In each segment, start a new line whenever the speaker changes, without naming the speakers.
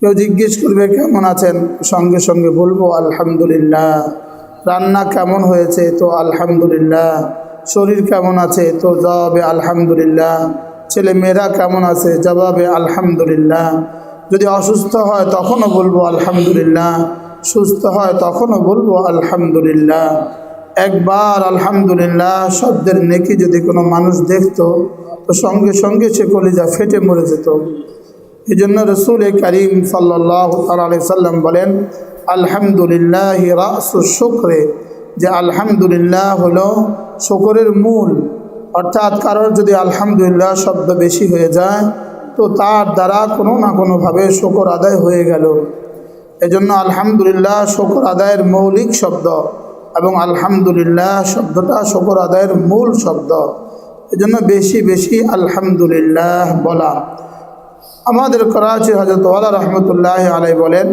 কেউ জিজ্ঞেস করবে কেমন আছেন? সঙ্গে সঙ্গে বলব, আলহামদুলিল্লাহ। রান্না কেমন হয়েছে? তো, আলহামদুলিল্লাহ। শরীর কেমন আছে? তো, জবাবে আলহামদুলিল্লাহ। ছেলে মেয়েরা কেমন আছে? জবাবে আলহামদুলিল্লাহ। যদি অসুস্থ হয় তখনও বলব, আলহামদুলিল্লাহ। সুস্থ হয় তখনও বলব, আলহামদুলিল্লাহ। একবার আলহামদুলিল্লাহ শব্দের নেকি যদি কোনো মানুষ দেখতো, তো সঙ্গে সঙ্গে সে কলিজা ফেটে মরে যেত। এই জন্য রসুল করিম সাল্লাহ আলি সাল্লাম বলেন, আলহামদুলিল্লাহ শুক্রে। যে আলহামদুলিল্লাহ হলো শুকরের মূল। অর্থাৎ কারোর যদি আলহামদুলিল্লাহ শব্দ বেশি হয়ে যায়, তো তার দ্বারা কোনো না কোনোভাবে শকর আদায় হয়ে গেল। এজন্য আলহামদুলিল্লাহ শকর আদায়ের মৌলিক শব্দ এবং আলহামদুলিল্লাহ শব্দটা শকর আদায়ের মূল শব্দ। এজন্য বেশি বেশি আলহামদুলিল্লাহ বলা। আমাদের করাচি হজরত ওয়ালা রহমতুল্লাহ আলাই বলেন,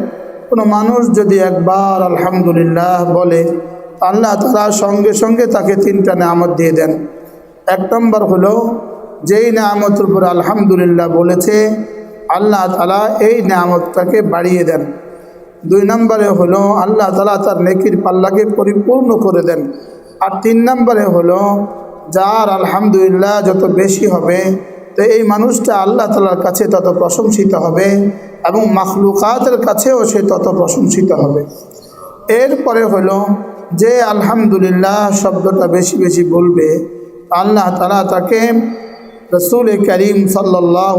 কোনো মানুষ যদি একবার আলহামদুলিল্লাহ বলে, আল্লাহ তালা সঙ্গে সঙ্গে তাকে তিনটা নামত দিয়ে দেন। এক নম্বর হলো, যেই নামতের উপর আলহামদুলিল্লাহ বলেছে, আল্লাহ তালা এই নামতটাকে বাড়িয়ে দেন। দুই নম্বরে হলো, আল্লাহ তালা তার নেকির পাল্লাকে পরিপূর্ণ করে দেন। আর তিন নম্বরে হলো, যার আলহামদুলিল্লাহ যত বেশি হবে তো এই মানুষটা আল্লাহ তালার কাছে তত প্রশংসিত হবে এবং মাখলুকাতের কাছেও সে তত প্রশংসিত হবে। এরপরে হলো যে আলহামদুলিল্লাহ শব্দটা বেশি বেশি বলবে, আল্লাহ তালা তাকে রসুল করিম সাল্লাহ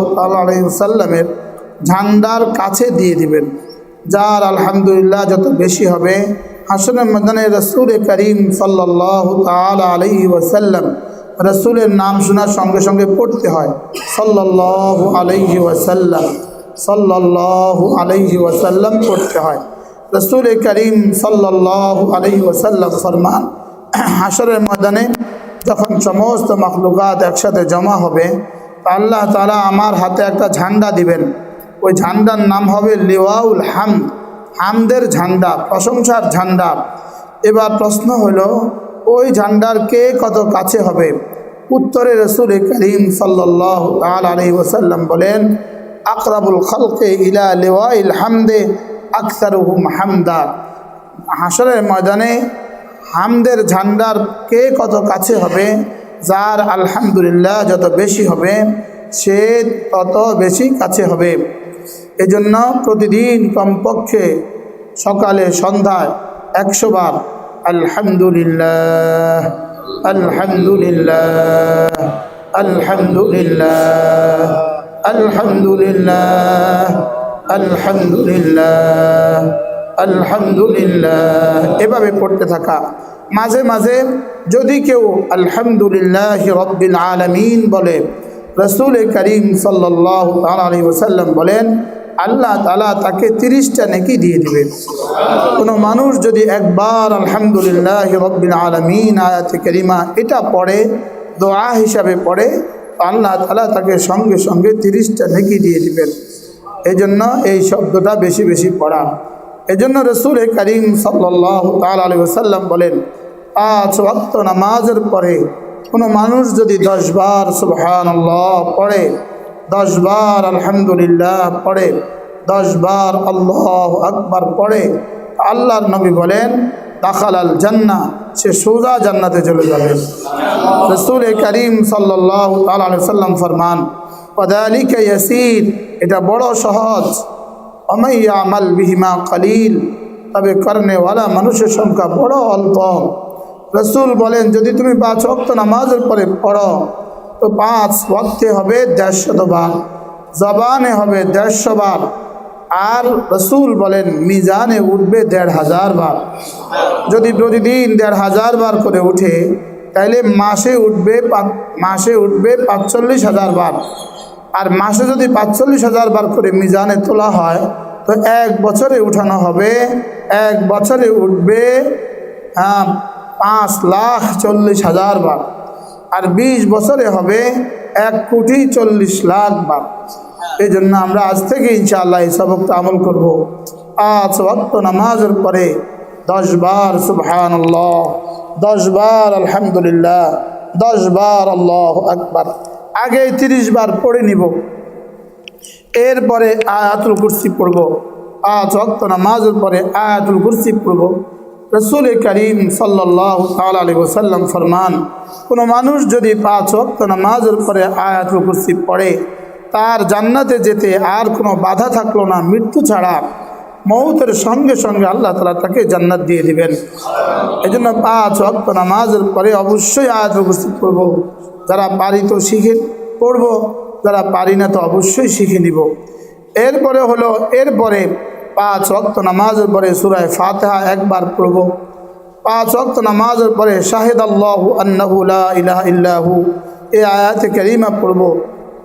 সাল্লামের ঝান্ডার কাছে দিয়ে দিবেন, যার আলহামদুলিল্লাহ যত বেশি হবে হাসনের মদানে রসুল করিম সাল্লাহ তাল আলহি ওসাল্লাম রসুলের নাম শোনার সঙ্গে সঙ্গে পড়তে হয়। সাল্লাহ আলহি ওয়াসাল্লাম সাল্লাহ আলহি ওয়াসাল্লাম পড়তে হয়। রসুল করিম সাল্লাহ আলহি ওয়াসাল্লাম ফরমান হাসরের ময়দানে যখন সমস্ত মখলুকাত একসাথে জমা হবে আল্লাহ তালা আমার হাতে একটা ঝান্ডা দিবেন। ওই ঝান্ডার নাম হবে লিওয়াউল হাম হামদের ঝান্ডা, প্রশংসার ঝান্ডা। এবার প্রশ্ন হলো ওই ঝান্ডার কে কত কাছে হবে? উত্তরে রসুল করিম সাল্লাহ ওসাল্লাম বলেন, আকরাবুল খলকে ইলা লেওয়াইল হামদে আকসারুহুম হামদা। হাসরের ময়দানে হামদের ঝান্ডার কে কত কাছে হবে? যার আলহামদুলিল্লাহ যত বেশি হবে, সে তত বেশি কাছে হবে। এজন্য প্রতিদিন কমপক্ষে সকালে সন্ধ্যায় একশো বার আলহামদুলিল্লাহ আলহামদুলিল্লাহ আলহামদুলিল্লাহ আলহামদুলিল্লাহ আলহামদুলিল্লাহ আলহামদুলিল্লাহ। এভাবে পড়তে থাকা। মাঝে মাঝে যদি কেউ আলহামদুলিল্লাহ রব্বিল আলমিন বলে, রসুল করিম সাল্লাহ আলী ওসাল্লাম বলেন আল্লাহ তালা তাকে তিরিশটা নেকি দিয়ে দিবে কোনো মানুষ যদি একবার আলহামদুলিল্লাহ রব্বিল আলমিন আয়াত করিমা এটা পড়ে, দোয়া হিসাবে পড়ে আল্লাহ তালা তাকে সঙ্গে সঙ্গে তিরিশটা নেকি দিয়ে দিবেন। এই জন্য এই শব্দটা বেশি বেশি পড়া। এই জন্য রসুল করিম সাল্লাহ তাল আলী ওসাল্লাম বলেন, পাঁচ ওয়াক্ত নামাজের পরে কোনো মানুষ যদি দশবার সুবহান পড়ে দশবার আলহামদুলিল্লাহ পড়ে, দশবার আল্লাহ আকবার পড়ে। আল্লাহর নবী বলেন দাখাল আল জান্না সে সোজা জান্নাতে চলে যাবে। রসুল করিম সাল্লাহ সাল্লাম ফরমান পদালিকে ইয়াসির এটা বড় সহজ। অমাইয়া আমাল বিহিমা কালিল তবে কর্নেওয়ালা মানুষের সংখ্যা বড় অল্প। রসুল বলেন, যদি তুমি পাঁচ অক্ত নামাজের পরে পড়ো তো পাঁচ ওয়াক্তে হবে দেড়শত বার, জবানে হবে দেড়শো বার, আর রসুল বলেন, মিজানে উঠবে দেড় হাজার বার। যদি প্রতিদিন দেড় হাজার বার করে উঠে তাইলে মাসে উঠবে মাসে উঠবে পাঁচচল্লিশ হাজার বার। আর মাসে যদি পাঁচচল্লিশ হাজার বার করে মিজানে তোলা হয়, তো এক বছরে উঠানো হবে, এক বছরে উঠবে হ্যাঁ পাঁচ লাখ চল্লিশ হাজার বার। আর ২০ বছরে হবে এক কোটি চল্লিশ লাখ বার। এই জন্য আমরা আজ থেকে ইনশাআল্লাহ এই সবকটা আমল করব। আজ ওয়াক্ত নামাজের পরে দশ বার সুবহান আল্লাহ দশ বার আলহামদুলিল্লাহ, দশ বার আল্লাহ আকবার। আগে তিরিশ বার পড়ে নিব। এরপরে আয়াতুল কুরসি পড়ব। পাঁচ অক্ত নামাজের পরে আয়াতুল কুরসি পড়ব। রসুল করিম সাল্লাহ তালি ওসাল্লাম ফরমান, কোনো মানুষ যদি পাঁচ অক্ত নামাজের পরে আয়াতুল কুরসি পড়ে, তার জান্নাতে যেতে আর কোনো বাধা থাকল না, মৃত্যু ছাড়া মৌতের সঙ্গে সঙ্গে আল্লাহ তালা তাকে জান্নাত দিয়ে দিবেন। এই জন্য পাঁচ অক্ত নামাজের পরে অবশ্যই আয়াতুল কুরসি পড়ব। যারা পারি তো শিখে পড়ব, যারা পারি না তো অবশ্যই শিখে নিব। এরপরে হলো, এরপরে পাঁচ অক্ত নামাজের পরে সুরায় ফাতেহা একবার পড়ব। পাঁচ অক্ত নামাজের পরে শাহেদ আল্লাহ আন্নাহু লা ইলাহা ইল্লাহু এই আয়াতে করিমা পড়ব।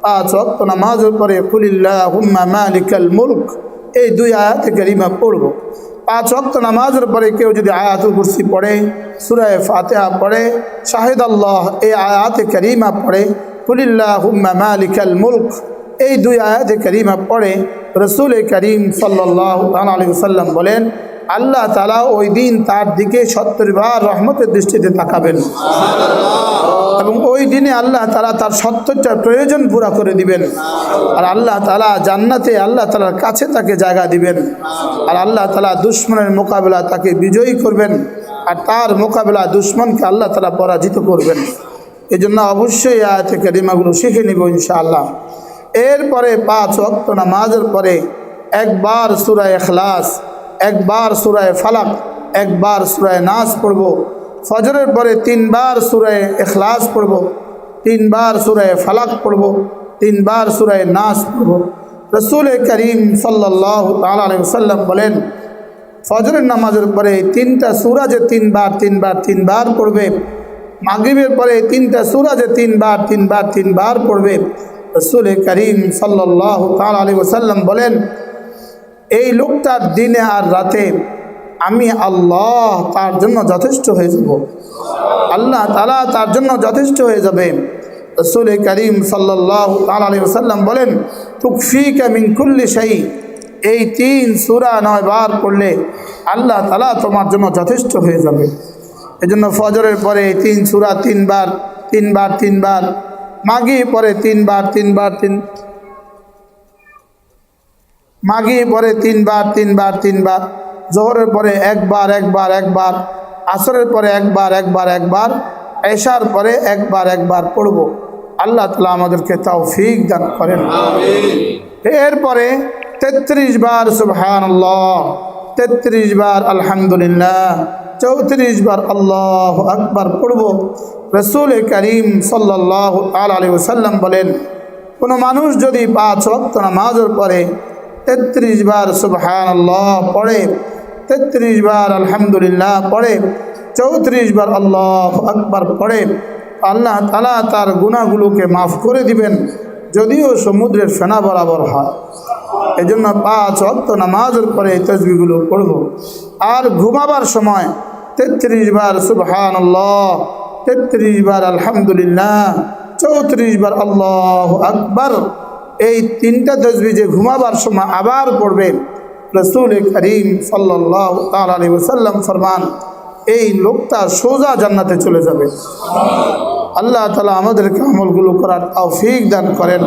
পাঁচ রক্ত নামাজের পরে কুলিল্লাহ হুম্মা মালিকাল মুলক এই দুই আয়াতে করিমা পড়ব। পাঁচ অক্ত নামাজের পরে কেউ যদি আয়াতুল কুরসি পড়ে, সুরায় ফাতেহা পড়ে শাহেদ আল্লাহ এই আয়াতে করিমা পড়ে কুলিল্লাহ হুম্মা মালিকাল মুলক এই দুই আয়াতে করিমা পড়ে রসুল করিম সাল্লাহ বলেন, আল্লাহ তালা ওই দিন তার দিকে সত্তর বার রহমতের দৃষ্টিতে তাকাবেন। এবং ওই দিনে আল্লাহ তালা তার সত্তরটার প্রয়োজন পুরা করে দিবেন। আর আল্লাহ তালা জান্নাতে আল্লাহ তালার কাছে তাকে জায়গা দিবেন। আর আল্লাহ তালা দুশ্মনের মোকাবেলা তাকে বিজয়ী করবেন। আর তার মোকাবেলা দুশ্মনকে আল্লাহ তালা পরাজিত করবেন। এই জন্য অবশ্যই আয়াতে কারিমাগুলো শিখে নিব ইনশাআল্লাহ। এরপরে পাঁচ অক্ত নামাজের পরে একবার সুরায় এখলাস একবার সুরায় ফালাক, একবার সুরায় নাচ পড়ব। ফজরের পরে তিনবার সুরায় এখলাস পড়ব, তিনবার সুরায় ফালাক পড়ব, তিনবার সুরায় নাচ পড়ব। রসুল করিম সাল্লাহ তাল্লাম বলেন, ফজরের নামাজের পরে তিনটা সুরা যে তিনবার তিনবার তিনবার পড়বে, মাগরিবের পরে তিনটা সুরা যে তিনবার তিনবার তিনবার পড়বে রসুল করিম সাল্লাহ তাল আলী ওসাল্লাম বলেন, এই লোকটার দিনে আর রাতে আমি আল্লাহ তার জন্য যথেষ্ট হয়ে যাব। আল্লাহ তালা তার জন্য যথেষ্ট হয়ে যাবে। রসুল করিম সাল্লাহ তাল আলী ওসাল্লাম বলেন তুকফি মিনকুল্লি সাই এই তিন সুরা নয় বার পড়লে আল্লাহ তালা তোমার জন্য যথেষ্ট হয়ে যাবে। এই জন্য ফজরের পরে তিন সুরা তিনবার তিনবার তিনবার মাগি পরে তিনবার তিনবার তিন মাগি পরে তিনবার তিনবার তিনবার জোহরের পরে একবার একবার একবার আসরের পরে একবার একবার একবার এশার পরে একবার একবার পড়ব। আল্লাহ তালা আমাদেরকে তাও ফিক দান করেন। এরপরে তেত্রিশ বার সুবহান তেত্রিশ বার আলহামদুলিল্লাহ চৌত্রিশ বার আল্লাহ আকবার পড়ব। রসুল করিম সাল্লাহ আলী ওসাল্লাম বলেন, কোনো মানুষ যদি পাঁচ অক্ত নামাজের পরে তেত্রিশ বার সুবহান আল্লাহ পড়ে, তেত্রিশ বার আলহামদুলিল্লাহ পড়ে, চৌত্রিশ বার আল্লাহ আকবার পড়ে, আল্লাহ তালা তার গুণাগুলোকে মাফ করে দিবেন, যদিও সমুদ্রের ফেনা বরাবর হয়। এজন্য জন্য পাঁচ অক্ত নামাজের পরে তসবিগুলো পড়ব। আর ঘুমাবার সময় তেত্রিশ বার সুবহান আল্লাহ তেত্রিশ বার আলহামদুলিল্লাহ, চৌত্রিশ বার আল্লাহ আকবর। এই তিনটা তসবি যে ঘুমাবার সময় আবার পড়বে, রসুল করিম সাল্লাহ তালী ওসাল্লাম ফরমান, এই লোকটা সোজা জান্নাতে চলে যাবে। আল্লাহ তালা আমাদেরকে আমলগুলো করার তৌফিক দান করেন।